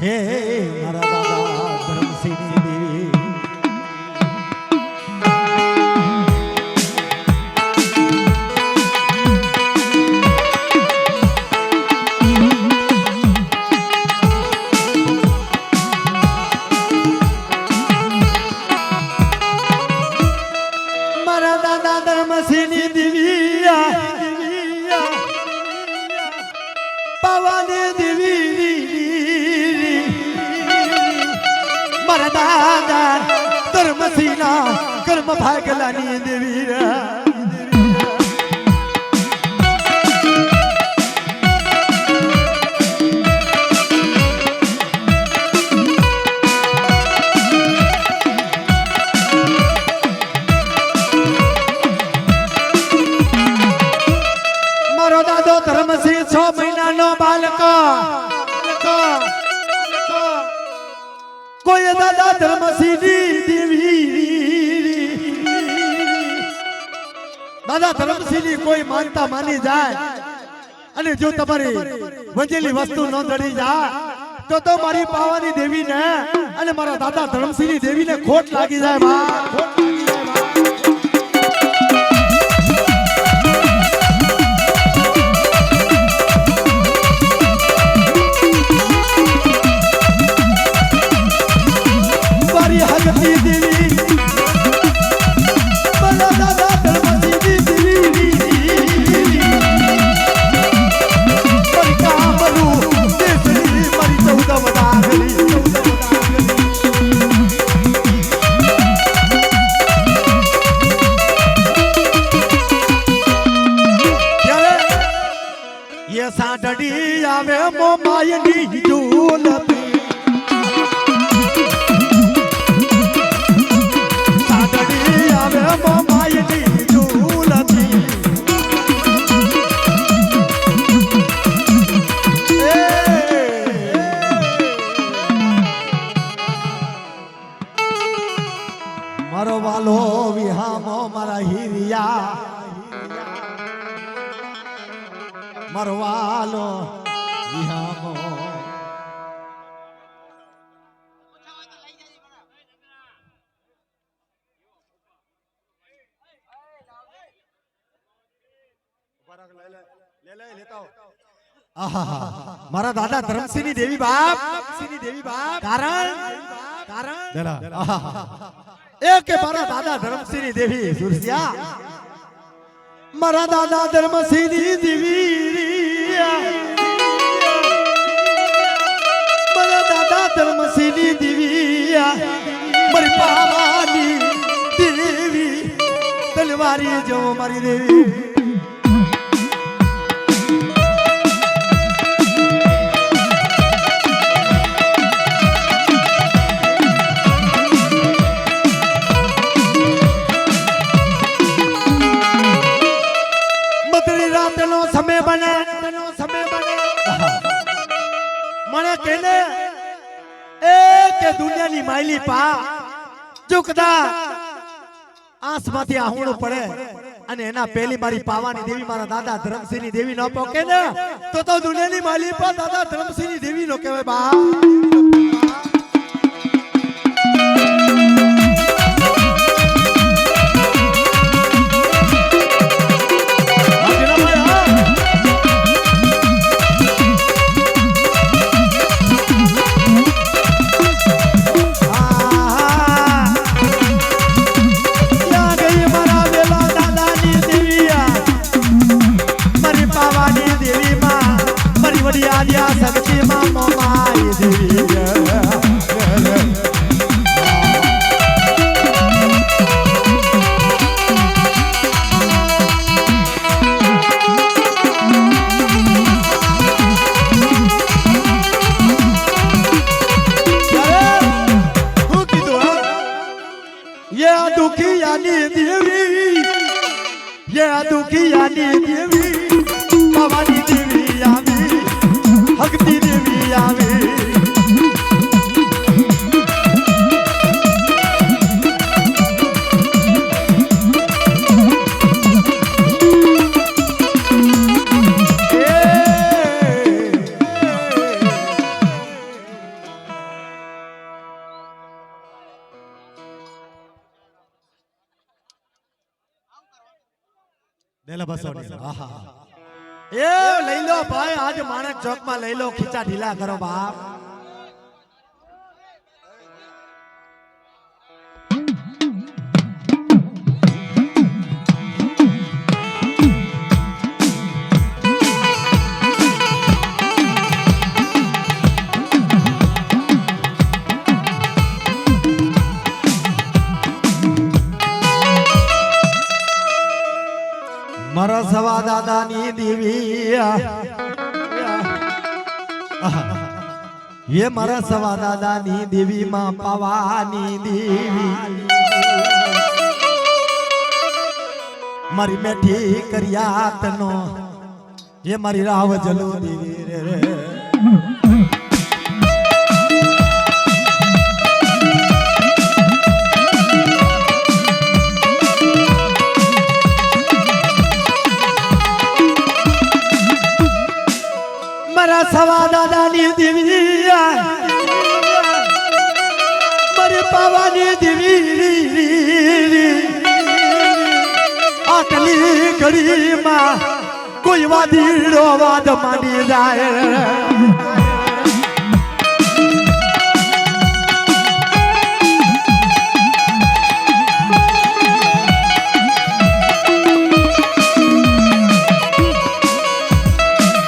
હે મારા દાદા કર્મ ભાગલાની દેવી દાદા ધર્મસિંહની કોઈ માનતા માની જાય. અને જો તમારી વંજેલી વસ્તુ ન ચડી જાય, તો તો મારી પાવાની દેવીને અને મારા દાદા ધર્મસિંહની દેવીને ખોટ લાગી જાય ખોટ મારા દાદા ધર્મસિંહની દેવી બાપ. ધર્મસિંહની દેવી બાપ. કારણ કારણ. એ કે મારા દાદા ધર્મસિંહની દેવી સુરસિયા. મારા દાદા ધર્મસિંહની દેવી મારા દાદા ધર્મસિંહની દેવી મારી પાવાની દેવી. તલવારી જો મારી દેવી. દુનિયાની માયલી પા. જો કદાચ આસમાંથી આહુણું પડે અને એના પેલી મારી પાવાની દેવી મારા દાદા ધર્મસિંહની દેવી ન પોકે ને, તો તો દુનિયાની માલી પા દાદા ધર્મસિંહની દેવી નો કહેવાય બા. દુખિયાની દેવી ભવાની દેવી આવી ભક્તિ દેવી આવી આજ માણેક ચોકમાં લઈ લો ખીચા ઢીલા કરો બાપ. એ મારા સવા દાદાની દેવી માં પાવાની દેવી. મારી મેઠી કર્યા તનો એ મારી રાવ જલો દેવી રે રે. મારા સવા દાદાની દેવી આટલી ઘડીમાં કોઈ વાદીડો વાદ માની જાય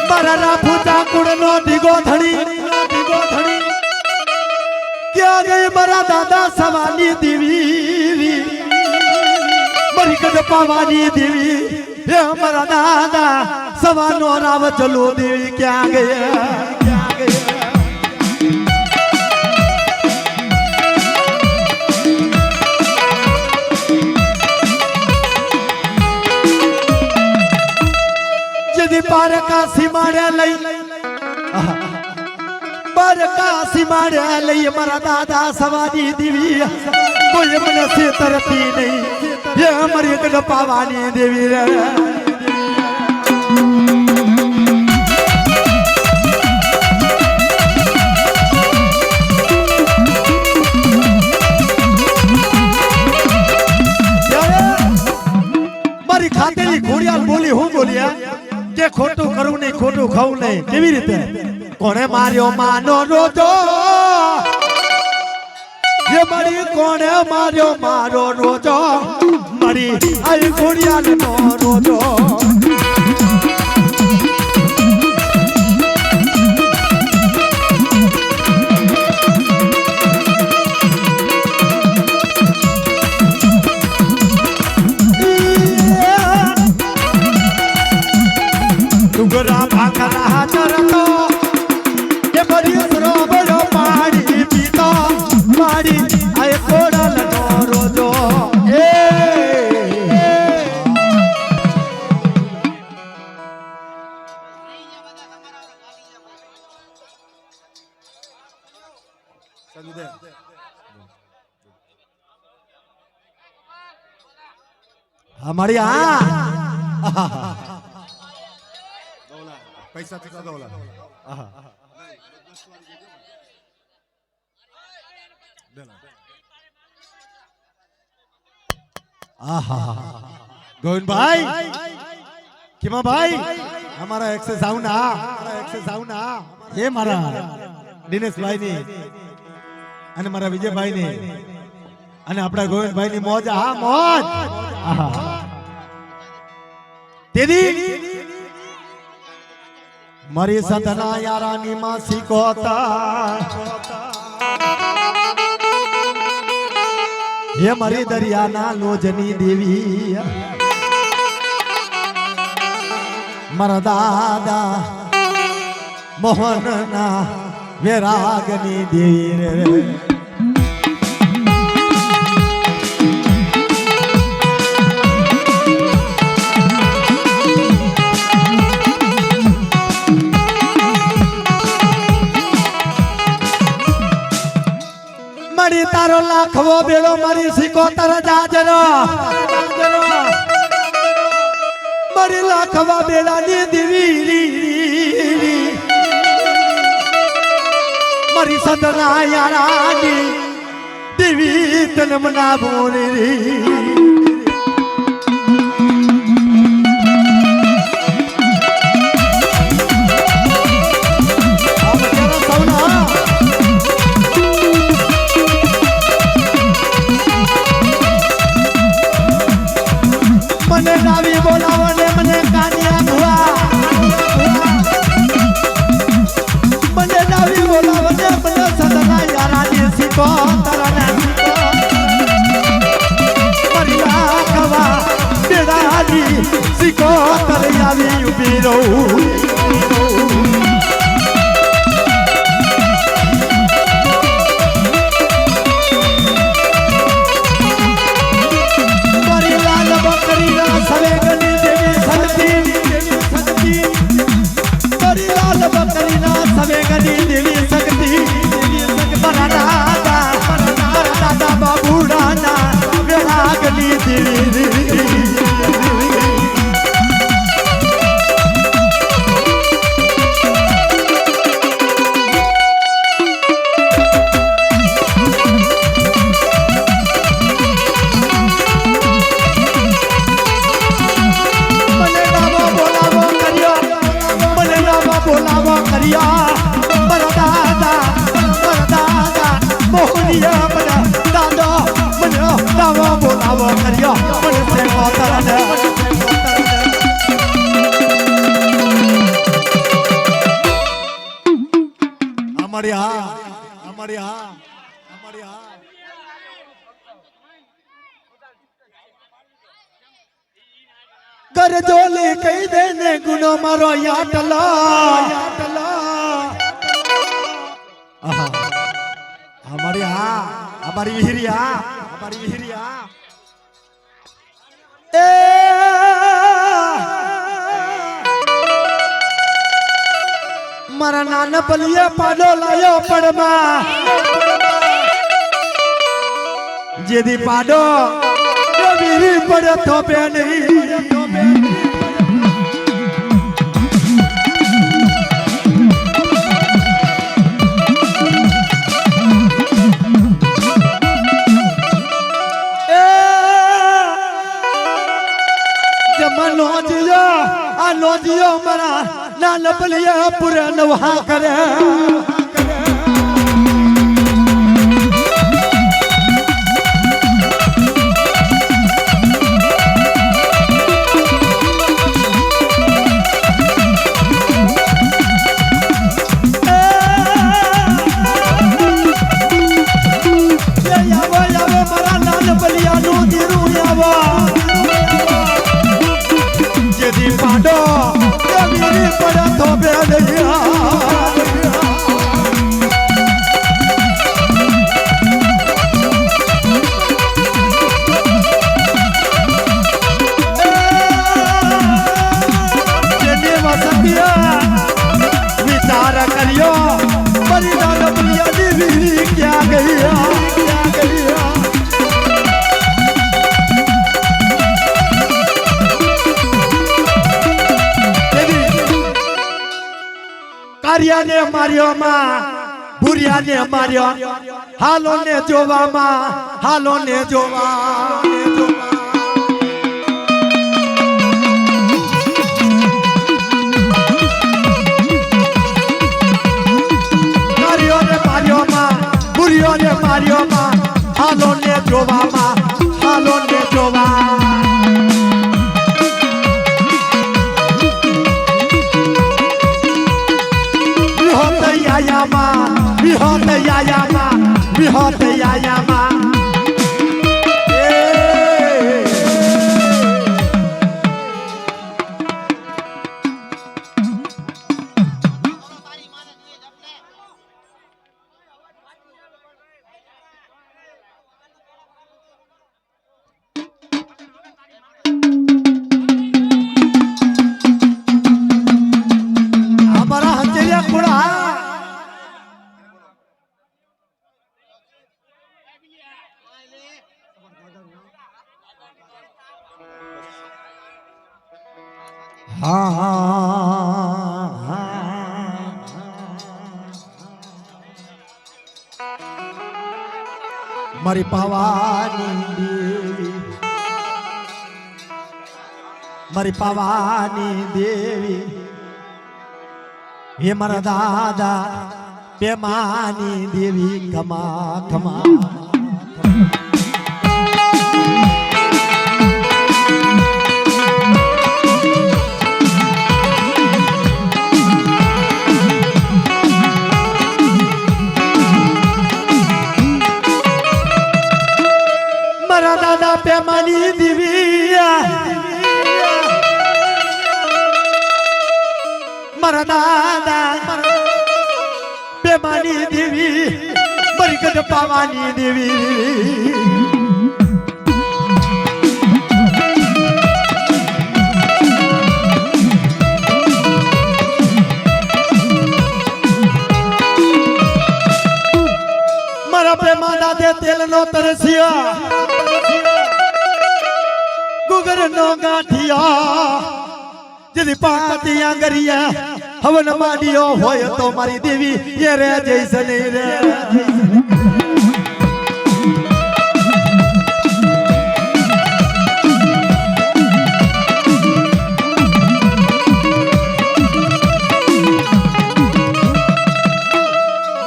મારા રાફુ ચાકુડનો ઢીગો ધણી ઢીગો ધણી ક્યાં ગઈ મારા દાદા સવાની દેવી મારી કદ પાવાની દેવી હે મારા દાદા સવાનો રાવ ચલો દેવી ક્યાં ગયા ક્યાં ગયા જેથી પારકા સીમાડે લઈ પારકા સીમાડે લઈ મારા દાદા સવાની દેવી કોઈ મને છેતરતી નહીં એ અમારી કદ પાવાની દેવી રે. મારી ખાતેલી ઘોડિયાલ બોલી હું બોલ્યા કે ખોટું કરવું નહીં ખોટું ખાવું નહીં કેવી રીતે? કોણે માર્યો માનો રોજો? એ મારી કોણે માર્યો મારો રોજો? મારી આઈ ઘોડિયાલ નો રોજો. ડુંગરા ભાખરા ચરતો એ બરી સરોવરો પાણી પીતો મારી આ પૈસા થતા દોલા ગોવિંદભાઈ. કેમાં ભાઈ અમારા એક્સેસ આવું ના અમારા એક્સેસ આવું ના એ મારા દિનેશભાઈ ની અને મારા વિજયભાઈ ની અને આપણા ગોવિંદભાઈ ની મોજ. હા મોજ. આહા. તેદી મારી સદના યારાની માં શીખોતા હે મારી દરિયાના લોજની દેવી મારા દાદા મોહનના વેરાગની દેવી રે મારી તારો લાખવો બેડો મારી સિકોતર જાજરો. મારી લાખવા બેડાની દીવી મારી સદના યારાની દીવી તન મના બોલી નહીં અમારી હા અમારી હા અમારી હા. કર જોલી કહી દે ને ગુનો મારો યાટલા. અમારી હા, અમારી વિહરી હા, અમારી વિહરી હા. મારા નાના પલિયા પાડો લાયો પડમાં. જેદી પાડો. વીરી પડે થોપે નહીં. ના લપલિયા પૂરે નવા કરે કાર્યાને માર્યો માં. ભૂરિયાને માર્યો. હાલો ને જોવામાં હાલો ને જોવા ને માર્યો માં ભૂરિયોને માર્યો માં. હાલો ને જોવામાં હાલો ને જોવા বিহত আয়ামা বিহত আয়ামা। પાવાની દેવી. હે મારા દાદા પેમાની દેવી ખમા ખમા મારા દાદા પેમાની દેવી મારા દાદા બેમાની દેવી, બરકત પાવાની દેવી. મારા પ્રેમા દાદે તેલનો તરસ્યા ગુગર નો ગાંઠિયા, જેની પાતિયા ગરિયા. હવન માંડ્યો હોય તો મારી દેવી, એ રે જૈસને રે.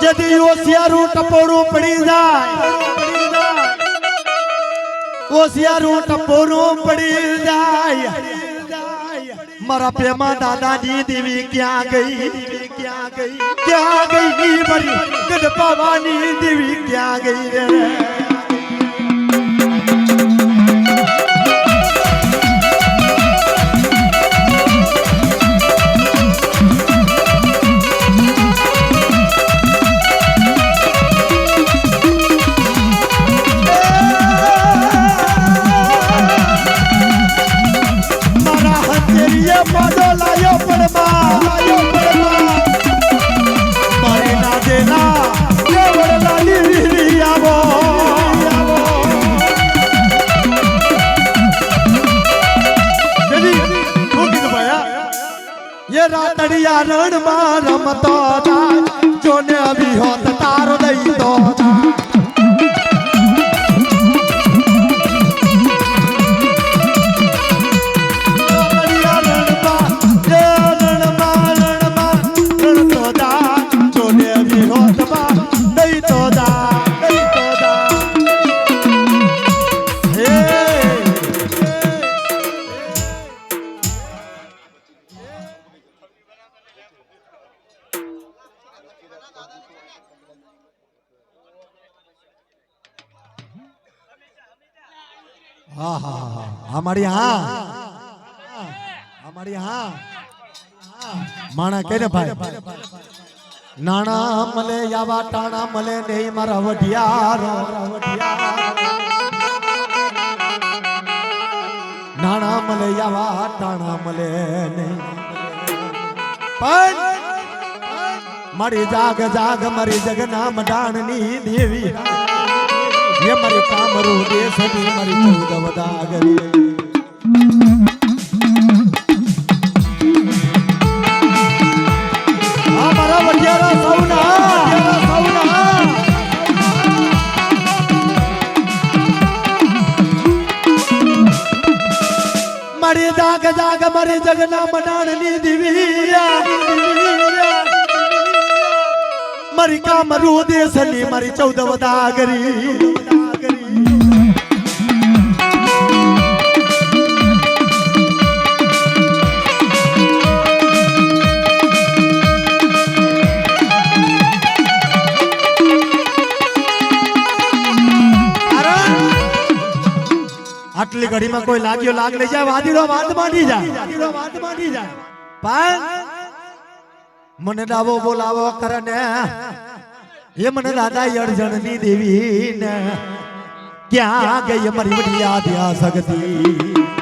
જદી પડી જાય. ઓસિયારું ટપોરું પડી જાય. મારા પ્રેમા દાદાજી દેવી ક્યાં ગઈ ક્યાં ગઈ ક્યાં ગઈ મારી ગઢપાવાની દેવી ક્યાં ગઈ રે મારા हाँ हमारे यहाँ हमारे यहाँ माना कहने भाई, नाना मले यावा टाणा मले नहीं मरा वटियारो नाना मले यावा टाणा मले नहीं। पर मरी जाग जाग, मरी जग नाम डाणनी देवी। ચૌદ વદાગરી. આ મારા વઢિયારા સૌના વઢિયારા સૌના. મારી જાગ જાગ મારી જગના મડાણની દિવિયા. મારી કામરૂ દેશની મારી ચૌદ વદાગરી. આટલી ઘડીમાં કોઈ લાગ્યો, લાગ લઈ જાય વાદીડો વાત માંડી જાય વાદીડો વાત માંડી જાય. પણ મને ડાવો બોલાવો કરે ને એ મને દાદા અડજણની દેવી ને ક્યાં ગઈ મરી યાદ આ સગતી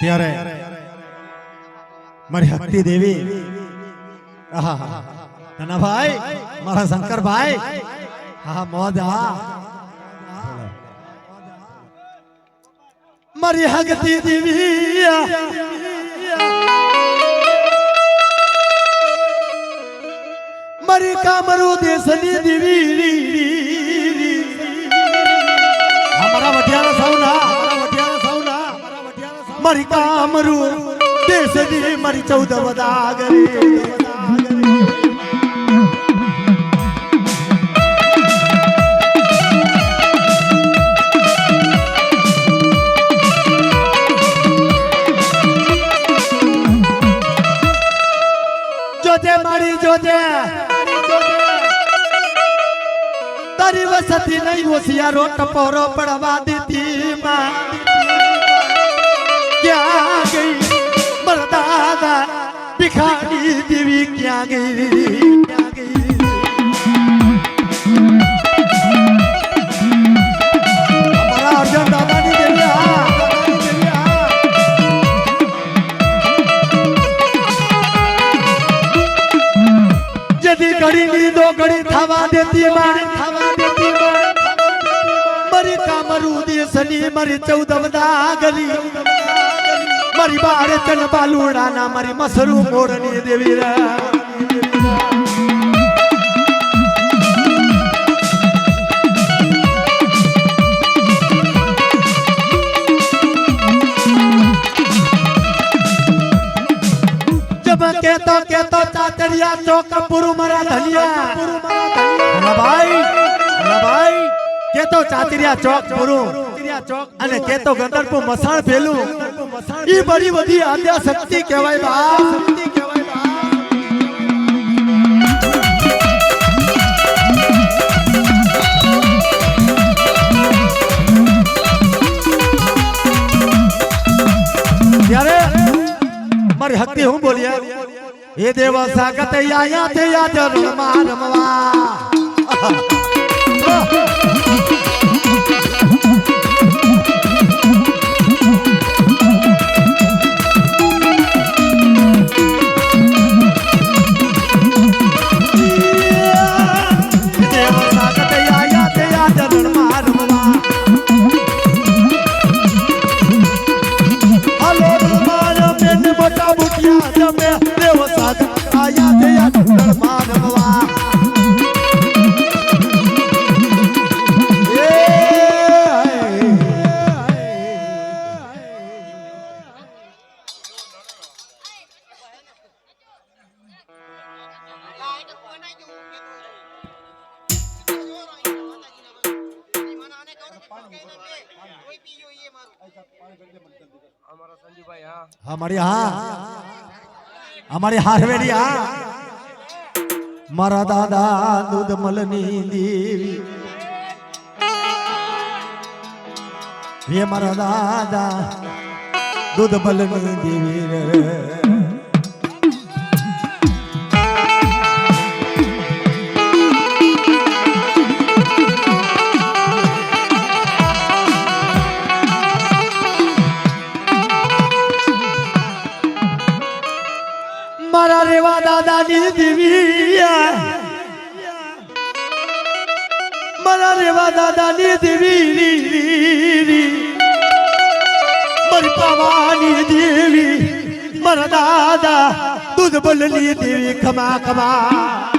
ત્યારે મારી હક્તિ દેવી આહા. નાના ભાઈ મારા શંકરભાઈ હા મોજ હા મારી હગતી દેવી મારી કામરો દેશની દેવી અમારા વઢિયારા સૌના અમારા વઢિયારા સૌના મારી કામરુ દેશની મારી ચૌદ વદાગરી જોજે મારી જોજે તારી વસતી નહીં હોશિયારો ટપોરો પડવા દીધી માં ભિખારી દેવી ક્યાં ગઈ ક્યાં ગઈ અમારા અર્જુન દાદાની દેવી હા દાદાની દેવી હા જેથી ઘડી લીધો ઘડી થવા દેતી માં થવા દેતી માં મારી કામરું દેશની મારી ચૌદ ગલી મારી બાર ચન બાલુડાના મારી મસરૂ મોરની દેવી રે. કેતો કેતો ચાચરિયા ચોક પુરુ મરા ધનિયા. પુરુ ભાઈ ધનિયા ભાઈ, કેતો ચાચરિયા ચોક પુરુ. અને કેતો ગંદરપુ મસાણ પેલું ઈ બડી બધી આદ્યા શક્તિ કહેવાય બા શક્તિ કહેવાય બા ત્યારે મારી હકતી હું બોલ્યા એ દેવ સાગત આયા તે યાદ રમવા રમવા અમારી હા અમારી હારવેડી હા મારા દાદા દૂધ મલની દેવી હે મારા દાદા દૂધ મલની દેવી રે રેવા દાદાની દેવી મારી પાવાની દેવી, મારા દાદા દૂધ બલની દેવી ખમા ખમા.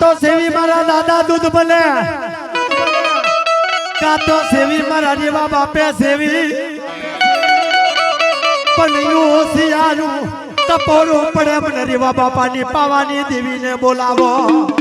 તો સેવી મારા દાદા દૂધ બલે કાતો સેવી મારા જેવા બાપે સેવી. પણ યું શિયાળું ટપોરું પડે મને રેવા બાપાની પાવાની દેવીને બોલાવો.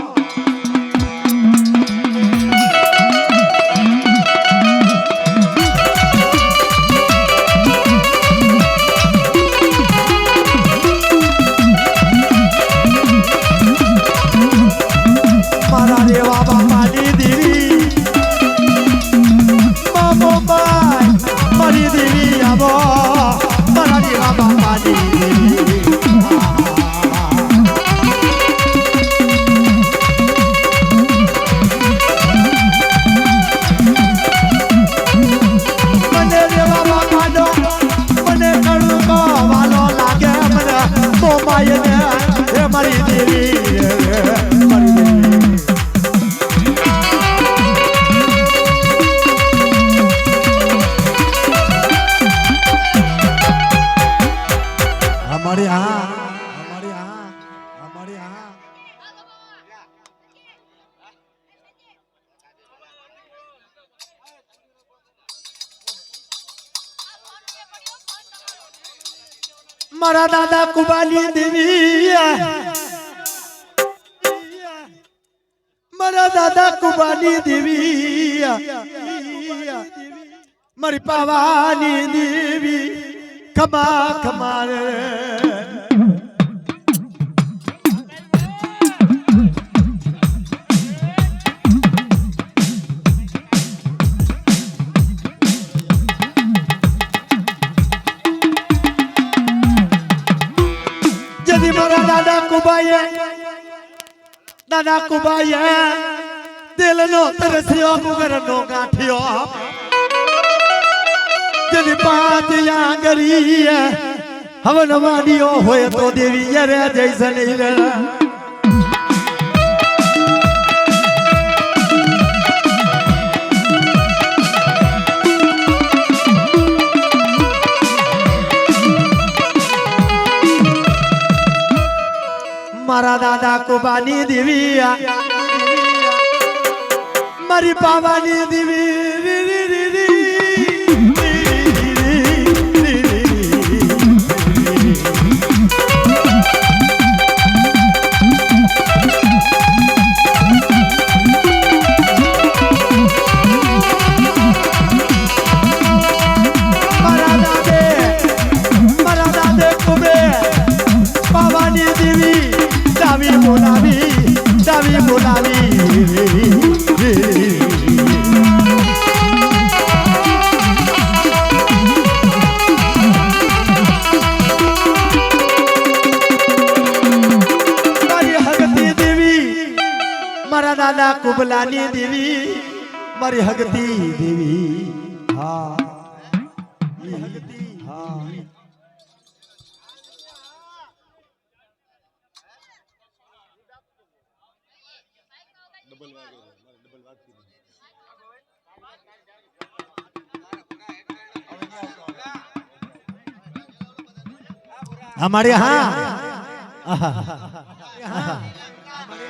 મારા દાદા કુબાની દેવી મારા દાદા કુબાની દેવી મારી પાવાની દેવી ખમા ખમા દાદા કુબાઈએ દાદા કુબાઈએ દિલનો તરસ્યો, મુગરનો ગાંઠ્યો જેની પાંચ યાગરી હવન વાડીઓ હોય તો દેવી રે જૈસન રે મારા દાદા કુબાની દેવી મારી પાવાની દેવી મારી હગતી દેવી હા હગતી હા हमारे यहाँ